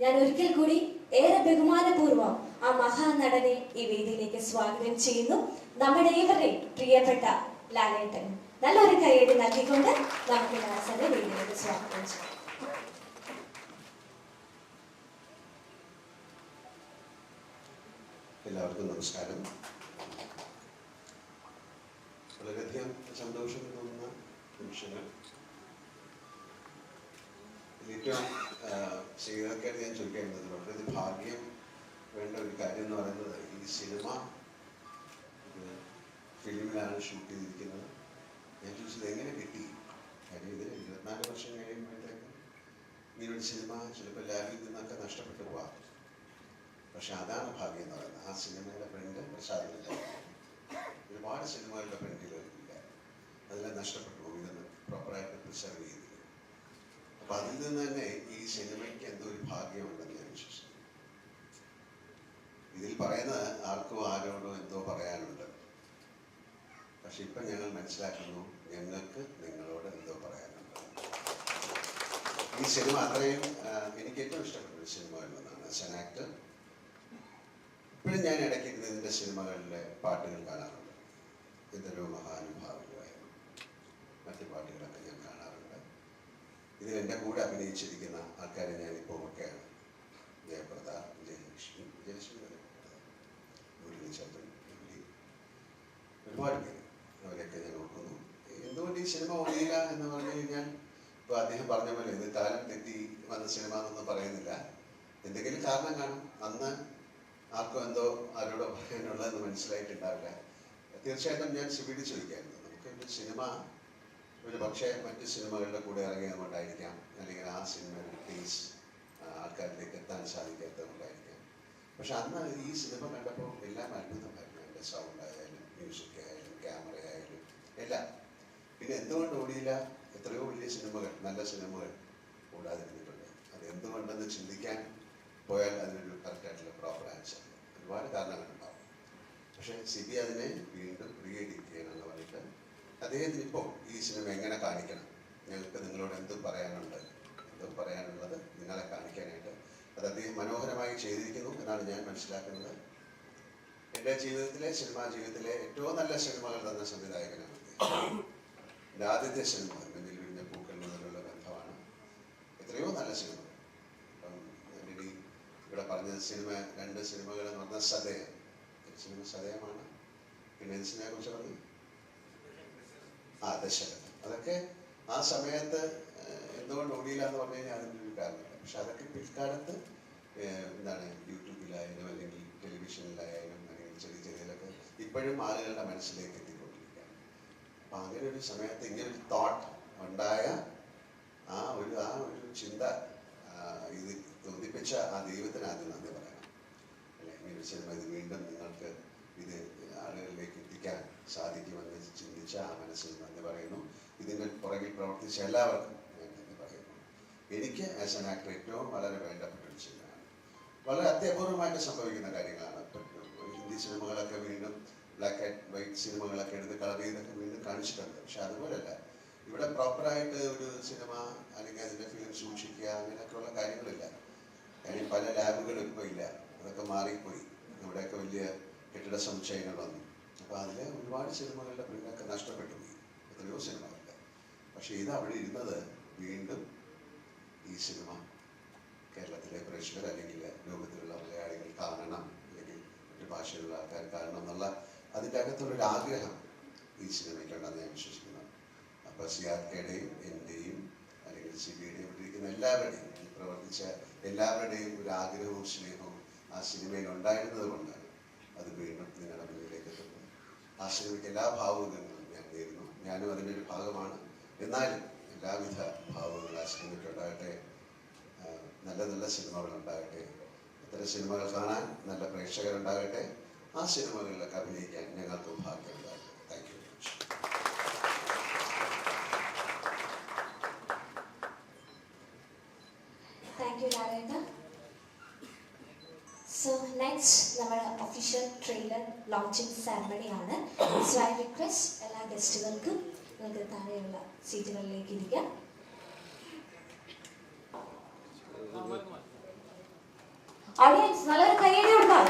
ഞാൻ ഒരിക്കൽ കൂടി ഏറെ ബഹുമാനപൂർവം ആ മഹാനടനെ ഈ വേദിയിലേക്ക് സ്വാഗതം ചെയ്യുന്നു. നമ്മുടെ ഏവരുടെയും പ്രിയപ്പെട്ട ലാലേട്ടൻ. നല്ലൊരു കൈയടി നൽകിക്കൊണ്ട് നമുക്ക് ദാസന്റെ വേദിയിലേക്ക് സ്വാഗതം ചെയ്യാം. എല്ലാവർക്കും നമസ്കാരം. വളരെയധികം സന്തോഷം തോന്നുന്ന നിമിഷങ്ങൾ ഏറ്റവും ശ്രീകർക്കായിട്ട് ഞാൻ ചോദിക്കേണ്ടത്. വളരെ ഭാഗ്യം വേണ്ട ഒരു കാര്യം എന്ന് പറയുന്നത് ഈ സിനിമ ഇത് ഫിലിമിലാണ് ഷൂട്ട് ചെയ്തിരിക്കുന്നത്. ഞാൻ ചോദിച്ചത് എങ്ങനെ കിട്ടി? കാര്യം ഇതിന് ഇരുപത്തിനാല് വർഷം കഴിയുമ്പോഴത്തേക്ക് നിങ്ങളുടെ സിനിമ ചിലപ്പോൾ ലാബിൽ നിന്നൊക്കെ നഷ്ടപ്പെട്ടു പോവാം. പക്ഷെ അതാണ് ഭാഗ്യം എന്ന് പറയുന്നത്. ആ സിനിമയുടെ പ്രിന്റ് പ്രസാദമില്ല ഒരുപാട് സിനിമകളുടെ പ്രിന്റുകളില്ല അതെല്ലാം നഷ്ടപ്പെട്ടു പോകും ഇതൊന്ന് പ്രോപ്പറായിട്ട് പ്രിസർവ് ചെയ്തില്ല. അപ്പൊ അതിൽ നിന്ന് തന്നെ ഈ സിനിമയ്ക്ക് എന്തോ ഒരു ഭാഗ്യമുണ്ടെന്ന് ഞാൻ വിശ്വസിക്കുന്നു. ഇതിൽ പറയുന്ന ആർക്കും ആരോടും എന്തോ പറയാനുണ്ട്. പക്ഷെ ഇപ്പൊ ഞങ്ങൾ മനസ്സിലാക്കുന്നു ഞങ്ങൾക്ക് നിങ്ങളോട് എന്തോ പറയാനുണ്ട്. ഈ സിനിമ അത്രയും എനിക്ക് ഏറ്റവും ഇഷ്ടപ്പെട്ട ഒരു ആസ് ആൻ ആക്ടർ ഇപ്പോഴും ഞാൻ ഇടയ്ക്ക് ഇതിന്റെ സിനിമകളിലെ പാട്ടുകൾ കാണാറുണ്ട്. ഇതൊരു മഹാനുഭാവുകയായിരുന്നു മറ്റ് പാട്ടുകളൊക്കെ ഞാൻ കാണാറുണ്ട് ഇതിൽ എന്റെ കൂടെ അഭിനയിച്ചിരിക്കുന്ന ആൾക്കാരെ ഞാൻ ഇപ്പോൾ ഒക്കെയാണ്. ജയപ്രദ വിജയലക്ഷ്മി വിജയലക്ഷ്മി വരെ മുരളീചന്ദ്രൻ മുരളി. ഒരുപാട് പേര് അവരെയൊക്കെ ഞാൻ ഓർക്കുന്നു എന്തുകൊണ്ട് ഈ സിനിമ ഒഴിയില്ല എന്ന് പറഞ്ഞു കഴിഞ്ഞാൽ ഇപ്പോൾ അദ്ദേഹം പറഞ്ഞ പോലെ ഇത് കാലം തെറ്റി വന്ന സിനിമ എന്നൊന്നും പറയുന്നില്ല. എന്തെങ്കിലും കാരണം കാണും. അന്ന് ആർക്കും എന്തോ ആരോടോ പറയാനുള്ളതെന്ന് മനസ്സിലായിട്ടുണ്ടാവില്ല. തീർച്ചയായിട്ടും ഞാൻ സിബിഡി ചോദിക്കായിരുന്നു. നമുക്ക് സിനിമ ഒരു പക്ഷേ മറ്റ് സിനിമകളുടെ കൂടെ ഇറങ്ങിയതുകൊണ്ടായിരിക്കാം അല്ലെങ്കിൽ ആ സിനിമയുടെ ടേസ് ആൾക്കാരിലേക്ക് എത്താൻ സാധിക്കാത്തതുകൊണ്ടായിരിക്കാം. പക്ഷെ അന്ന് ഈ സിനിമ കണ്ടപ്പോൾ എല്ലാം അത്ഭുതമായിരുന്നു. എന്റെ സൗണ്ട് ആയാലും മ്യൂസിക് ആയാലും ക്യാമറ ആയാലും എല്ലാം. പിന്നെ എന്തുകൊണ്ട് ഓടിയില്ല? എത്രയോ വലിയ സിനിമകൾ നല്ല സിനിമകൾ ഓടാതിരുന്നിട്ടുണ്ട്. അത് എന്തുകൊണ്ടെന്ന് ചിന്തിക്കാൻ പോയാൽ അതിനൊരു കറക്റ്റായിട്ടുള്ള പ്രോപ്പർ ആൻസർ ഒരുപാട് കാരണങ്ങളുണ്ടാവും. പക്ഷേ സി ബി അതിനെ വീണ്ടും റീഎഡിറ്റ് ചെയ്യണമെന്ന് പറഞ്ഞിട്ട് അദ്ദേഹത്തിന് ഇപ്പോൾ ഈ സിനിമ എങ്ങനെ കാണിക്കണം? ഞങ്ങൾക്ക് നിങ്ങളോട് എന്തും പറയാനുണ്ട്? എന്തും പറയാനുള്ളത് നിങ്ങളെ കാണിക്കാനായിട്ട്. അത് അദ്ദേഹം മനോഹരമായി ചെയ്തിരിക്കുന്നു എന്നാണ് ഞാൻ മനസ്സിലാക്കുന്നത്. എന്റെ ജീവിതത്തിലെ സിനിമാ ജീവിതത്തിലെ ഏറ്റവും നല്ല സിനിമകൾ തന്ന സംവിധായകനാണ്. എന്റെ ആദ്യത്തെ സിനിമ മെന്നിൽ വിഴിഞ്ഞ പൂക്കൾ മുതലുള്ള ബന്ധമാണ് എത്രയോ നല്ല സിനിമ അപ്പം ഇവിടെ പറഞ്ഞ സിനിമ രണ്ട് സിനിമകൾ എന്ന് പറഞ്ഞാൽ സദയം. സിനിമ സദയമാണ്. പിന്നെ കുറിച്ച് പറഞ്ഞു? ആ ദശരഥൻ അതൊക്കെ ആ സമയത്ത് എന്തുകൊണ്ട് ഓടിയില്ല എന്ന് പറഞ്ഞു കഴിഞ്ഞാൽ അതിന്റെ ഒരു കാരണമില്ല. പക്ഷെ അതൊക്കെ പിൽക്കാലത്ത് എന്താണ് യൂട്യൂബിലായാലും അല്ലെങ്കിൽ ടെലിവിഷനിലായാലും അല്ലെങ്കിൽ ചെറിയ ചെറിയതിലൊക്കെ ഇപ്പോഴും ആളുകളുടെ മനസ്സിലേക്ക് എത്തിക്കൊണ്ടിരിക്കുകയാണ്. അപ്പം അങ്ങനെ ഒരു സമയത്ത് ഇങ്ങനെ ഒരു തോട്ട് ഉണ്ടായ ആ ഒരു ആ ഒരു ചിന്ത ഇത് തോന്നിപ്പിച്ച ആ ദൈവത്തിന് ആദ്യം നന്ദി പറയണം അല്ലെ? ഇങ്ങനെ ഒരു ഇത് വീണ്ടും നിങ്ങൾക്ക് ഇത് ആളുകളിലേക്ക് എത്തിക്കാൻ സാധിക്കുമെന്ന് ചിന്തിച്ച ആ മനസ്സിൽ നന്ദി പറയുന്നു. ഇതിന്റെ പുറകിൽ പ്രവർത്തിച്ച എല്ലാവർക്കും നന്ദി പറയുന്നു. എനിക്ക് ആസ് എൻ ആക്ടർ ഏറ്റവും വളരെ വേണ്ടപ്പെട്ട ഒരു ചിന്തയാണ് വളരെ അത്യപൂർവമായിട്ട് സംഭവിക്കുന്ന കാര്യങ്ങളാണ് ഹിന്ദി സിനിമകളൊക്കെ വീണ്ടും ബ്ലാക്ക് ആൻഡ് വൈറ്റ് സിനിമകളൊക്കെ എടുത്ത് കളർ ചെയ്തൊക്കെ വീണ്ടും കാണിച്ചിട്ടുണ്ട്. പക്ഷെ അതുപോലല്ല. ഇവിടെ പ്രോപ്പറായിട്ട് ഒരു സിനിമ അല്ലെങ്കിൽ അതിന്റെ ഫിലിം സൂക്ഷിക്കുക അങ്ങനെയൊക്കെയുള്ള കാര്യങ്ങളില്ല. കാര്യം പല ലാബുകളും ഇപ്പോൾ ഇല്ല. അതൊക്കെ മാറിപ്പോയി. ഇവിടെയൊക്കെ വലിയ കെട്ടിട സമുച്ചയങ്ങൾ വന്നു. അപ്പോൾ അതിലെ ഒരുപാട് സിനിമകളുടെ പ്രിന്റൊക്കെ നഷ്ടപ്പെട്ടു. എത്രയോ സിനിമകളുടെ. പക്ഷേ ഇത് അവിടെ ഇരുന്നത് വീണ്ടും ഈ സിനിമ കേരളത്തിലെ പ്രേക്ഷകർ അല്ലെങ്കിൽ ലോകത്തിലുള്ള മലയാളികൾ കാണണം അല്ലെങ്കിൽ മറ്റു ഭാഷയിലുള്ള ആൾക്കാർ കാണണം എന്നുള്ള അതിന്റെ അകത്തുള്ളൊരു ആഗ്രഹം ഈ സിനിമയ്ക്കുണ്ടെന്ന് ഞാൻ വിശ്വസിക്കുന്നു. അപ്പോൾ കെയുടെയും എന്റെയും അല്ലെങ്കിൽ സി ബിയുടെയും ഇവിടെ ഇരിക്കുന്ന എല്ലാവരുടെയും പ്രവർത്തിച്ച എല്ലാവരുടെയും ഒരു ആഗ്രഹവും സ്നേഹവും ആ സിനിമയിൽ ഉണ്ടായിരുന്നത് കൊണ്ടാണ് അത് വീണ്ടും നിങ്ങളുടെ മുന്നിലേക്ക് എത്തുന്നത് ആ സിനിമയ്ക്ക് എല്ലാ ഭാവങ്ങളും ഞാൻ നേരുന്നു ഞാനും അതിന്റെ ഒരു ഭാഗമാണ്. എന്നാലും എല്ലാവിധ ഭാവങ്ങളും ആ സിനിമയ്ക്ക് നല്ല നല്ല സിനിമകൾ ഉണ്ടാകട്ടെ ഇത്തരം സിനിമകൾ കാണാൻ നല്ല പ്രേക്ഷകരുണ്ടാകട്ടെ. ആ സിനിമകളിലൊക്കെ അഭിനയിക്കാൻ ഞങ്ങൾക്കും ഭാഗ്യമുണ്ടാകട്ടെ. Thank you very much thank you ലാലേട്ട സോ നമ്മൾ ഒഫീഷ്യൽ ട്രെയിലർ ലോഞ്ചിങ് സെറമണി ആണ്. സോ ഐ റിക്വസ്റ്റ് എല്ലാ ഗസ്റ്റുകൾക്കും നിങ്ങൾക്ക് താഴെയുള്ള സീറ്റുകളിലേക്ക് ഇരിക്കാം ഓഡിയൻസ് നല്ലൊരു കയ്യടി കൊടുക്കാം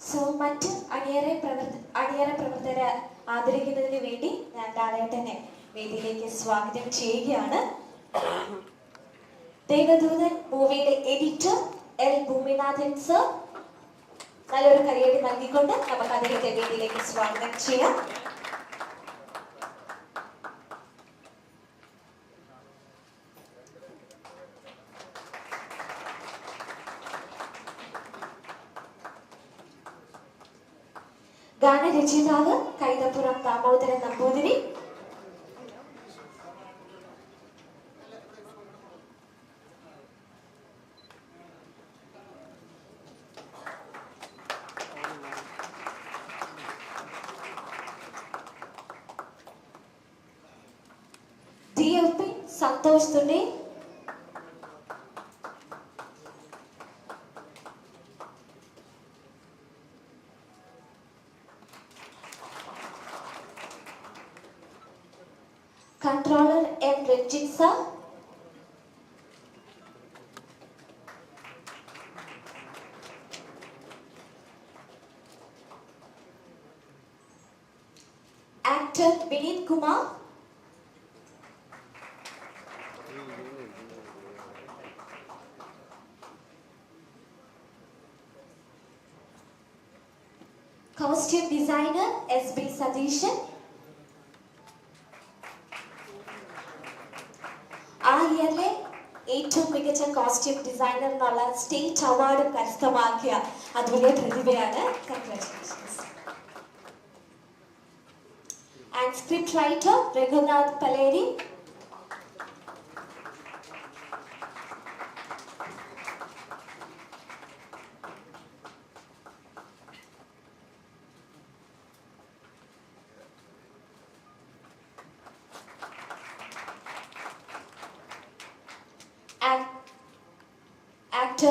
സോ മറ്റ് അണിയറ പ്രവർത്ത അണിയറ പ്രവർത്തകരെ ആദരിക്കുന്നതിന് വേണ്ടി ഞാൻ ലാലേട്ടനെ വേദിയിലേക്ക് സ്വാഗതം ചെയ്യുകയാണ്. ദേവദൂതൻ മൂവിയുടെ എഡിറ്റർ എൽ. ഭൂമിനാഥൻ സർ നല്ലൊരു കയ്യടി നൽകിക്കൊണ്ട് നമുക്ക് അദ്ദേഹത്തെ വേദിയിലേക്ക് സ്വാഗതം ചെയ്യാം. గాన రచయితాల Kaithapram Damodaran Namboothiri DFP Controller M. Ranjit sir. Actor Vinit Kumar. Costume designer S. B. Sadishan. Costume designer എന്നുള്ള സ്റ്റേറ്റ് അവാർഡ് കരസ്ഥമാക്കിയ അതുല്യ പ്രതിഭയാണ് congratulations and script writer Raghunath Paleri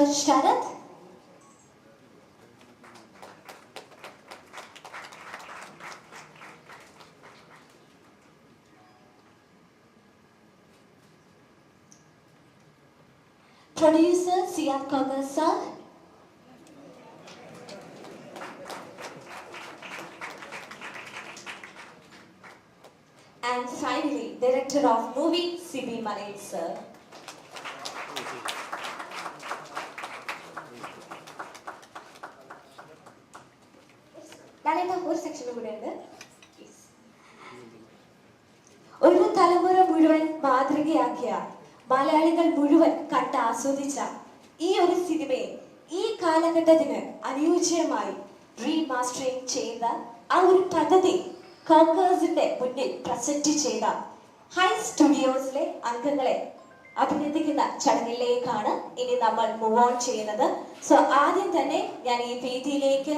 Sharath. Producer Sian Kogasa. And finally, director of movie C.B. Malay sir. മുഴുവൻ മാതൃകയാക്കിയ മലയാളികൾ മുഴുവൻ കണ്ട് ആസ്വദിച്ച ഈ ഒരു സിനിമയെ ഈ കാലഘട്ടത്തിന് അനുയോജ്യമായി റീമാസ്റ്ററിംഗ് ചെയ്ത ആ ഒരു പദ്ധതി കോൺഗ്രസിന്റെ മുന്നിൽ പ്രസന്റ് ചെയ്ത ഹൈ സ്റ്റുഡിയോസിലെ അംഗങ്ങളെ അഭിനന്ദിക്കുന്ന ചടങ്ങിലേക്കാണ് ഇനി നമ്മൾ മൂവ് ഓൺ ചെയ്യുന്നത്. സോ ആദ്യം തന്നെ ഞാൻ ഈ വേദിയിലേക്ക്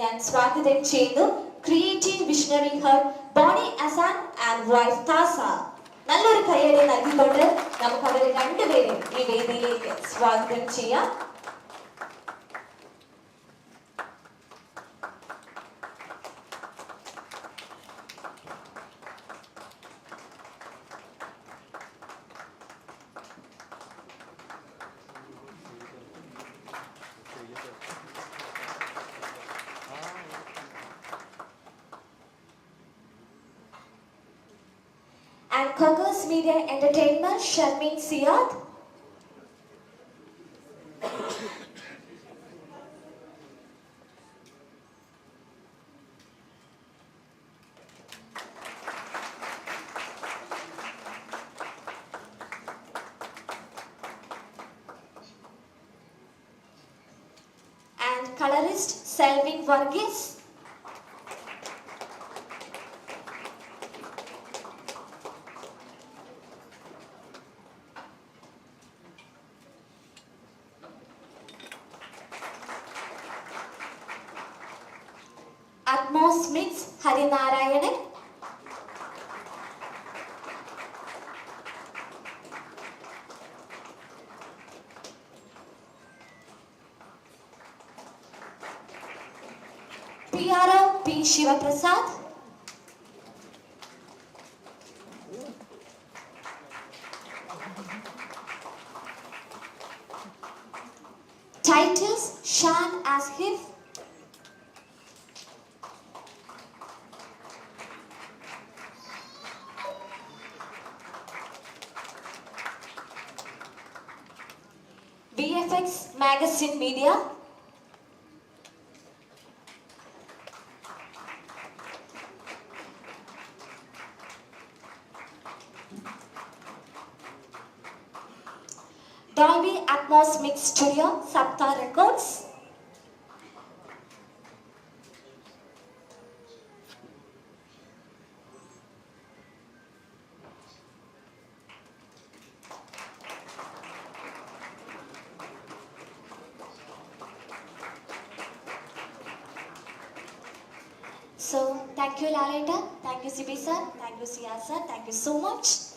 ഞാൻ സ്വാഗതം ചെയ്യുന്നു. ക്രിയേറ്റീവ് വിഷണറി ഹർ ബോണി അസാൻ ആൻഡ് വൈഫ് താസ നല്ലൊരു കയ്യടി നൽകിക്കൊണ്ട് നമുക്ക് അവരെ രണ്ടുപേരും ഈ വേദിയിലേക്ക് സ്വാഗതം ചെയ്യാം. And Congress Media Entertainment Sharmin Siad. And colorist Selvin Varghese. King Shiva Prasad. Titus Shan Ashif. BFX Magazine Media. Dolby Atmos Mix Studio, Sapta Records. So, thank you Lalita, thank you CB sir, thank you Sia sir, thank you so much.